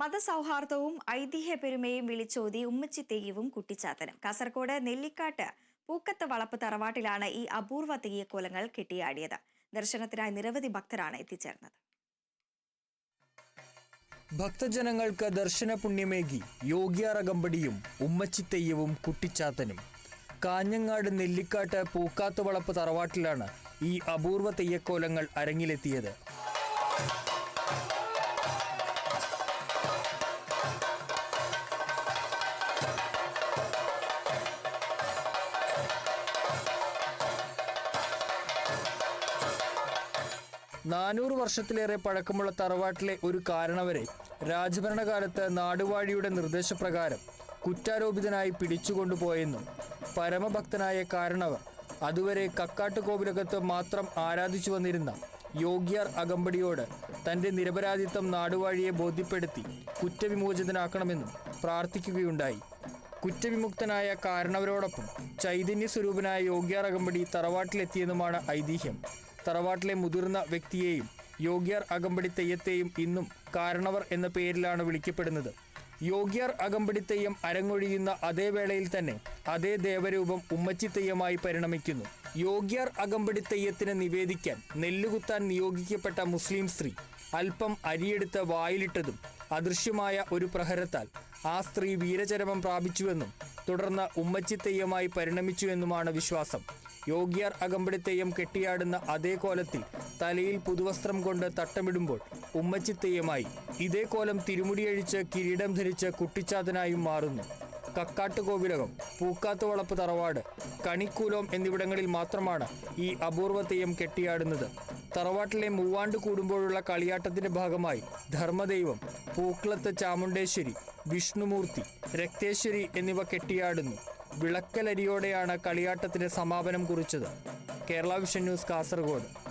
മതസൗഹാർദ്ദവും ഐതിഹ്യ പെരുമയും വിളിച്ചോതി ഉമ്മച്ചി തെയ്യവും കുട്ടിച്ചാത്തനും. കാസർഗോഡ് നെല്ലിക്കാട്ട് പൂക്കത്ത് വളപ്പ് തറവാട്ടിലാണ് ഈ അപൂർവ തെയ്യക്കോലങ്ങൾ കെട്ടിയാടിയത്. ദർശനത്തിനായി നിരവധി ഭക്തരാണ് എത്തിച്ചേർന്നത്. ഭക്തജനങ്ങൾക്ക് ദർശന പുണ്യമേകി യോഗ്യാറകമ്പടിയും ഉമ്മച്ചിത്തെയ്യവും കുട്ടിച്ചാത്തനും. കാഞ്ഞങ്ങാട് നെല്ലിക്കാട്ട് പൂക്കാത്തുവളപ്പ് തറവാട്ടിലാണ് ഈ അപൂർവ തെയ്യക്കോലങ്ങൾ അരങ്ങിലെത്തിയത്. നാനൂറ് വർഷത്തിലേറെ പഴക്കമുള്ള തറവാട്ടിലെ ഒരു കാരണവരെ രാജഭരണകാലത്ത് നാടുവാഴിയുടെ നിർദ്ദേശപ്രകാരം കുറ്റാരോപിതനായി പിടിച്ചുകൊണ്ടുപോയെന്നും പരമഭക്തനായ കാരണവർ അതുവരെ കക്കാട്ടുകോവിലകത്ത് മാത്രം ആരാധിച്ചു വന്നിരുന്ന യോഗ്യാർ അകമ്പടിയോട് തന്റെ നിരപരാധിത്വം നാടുവാഴിയെ ബോധ്യപ്പെടുത്തി കുറ്റവിമോചിതനാക്കണമെന്നും പ്രാർത്ഥിക്കുകയുണ്ടായി. കുറ്റവിമുക്തനായ കാരണവരോടൊപ്പം ചൈതന്യ സ്വരൂപനായ യോഗ്യാർ അകമ്പടി തറവാട്ടിലെത്തിയെന്നുമാണ് ഐതിഹ്യം. തറവാട്ടിലെ മുതിർന്ന വ്യക്തിയെയും യോഗ്യാർ അകമ്പടി തെയ്യത്തെയും ഇന്നും കാരണവർ എന്ന പേരിലാണ് വിളിക്കപ്പെടുന്നത്. യോഗ്യാർ അകമ്പടി തെയ്യം അരങ്ങൊഴിയുന്ന അതേ വേളയിൽ തന്നെ അതേ ദേവരൂപം ഉമ്മച്ചി തെയ്യമായി പരിണമിക്കുന്നു. യോഗ്യാർ അകമ്പടി തെയ്യത്തിന് നിവേദിക്കാൻ നെല്ലുകുത്താൻ നിയോഗിക്കപ്പെട്ട മുസ്ലിം സ്ത്രീ അല്പം അരിയെടുത്ത് വായിലിട്ടതും അദൃശ്യമായ ഒരു പ്രഹരത്താൽ ആ സ്ത്രീ വീരചരമം പ്രാപിച്ചുവെന്നും തുടർന്ന് ഉമ്മച്ചി തെയ്യമായി പരിണമിച്ചുവെന്നുമാണ് വിശ്വാസം. യോഗ്യർ അകമ്പടി തെയ്യം കെട്ടിയാടുന്ന അതേ കോലത്തിൽ തലയിൽ പുതുവസ്ത്രം കൊണ്ട് തട്ടമിടുമ്പോൾ ഉമ്മച്ചി തെയ്യമായി ഇതേ കോലം തിരുമുടിയഴിച്ച് കിരീടം ധരിച്ച് കുട്ടിച്ചാത്തനായും മാറുന്നു. കക്കാട്ട് കോവിലകം പൂക്കാത്ത വളപ്പ് തറവാട് കണിക്കൂലോം എന്നിവിടങ്ങളിൽ മാത്രമാണ് ഈ അപൂർവ തെയ്യം കെട്ടിയാടുന്നത്. തറവാട്ടിലെ മൂവാണ്ട് കൂടുമ്പോഴുള്ള കളിയാട്ടത്തിന്റെ ഭാഗമായി ധർമ്മദൈവം പൂക്കളത്ത് ചാമുണ്ടേശ്വരി വിഷ്ണുമൂർത്തി രക്തേശ്വരി എന്നിവ കെട്ടിയാടുന്നു. വിളക്കലരിയോടെയാണ് കളിയാട്ടത്തിന് സമാപനം കുറിച്ചത്. Kerala vision news Kasaragod.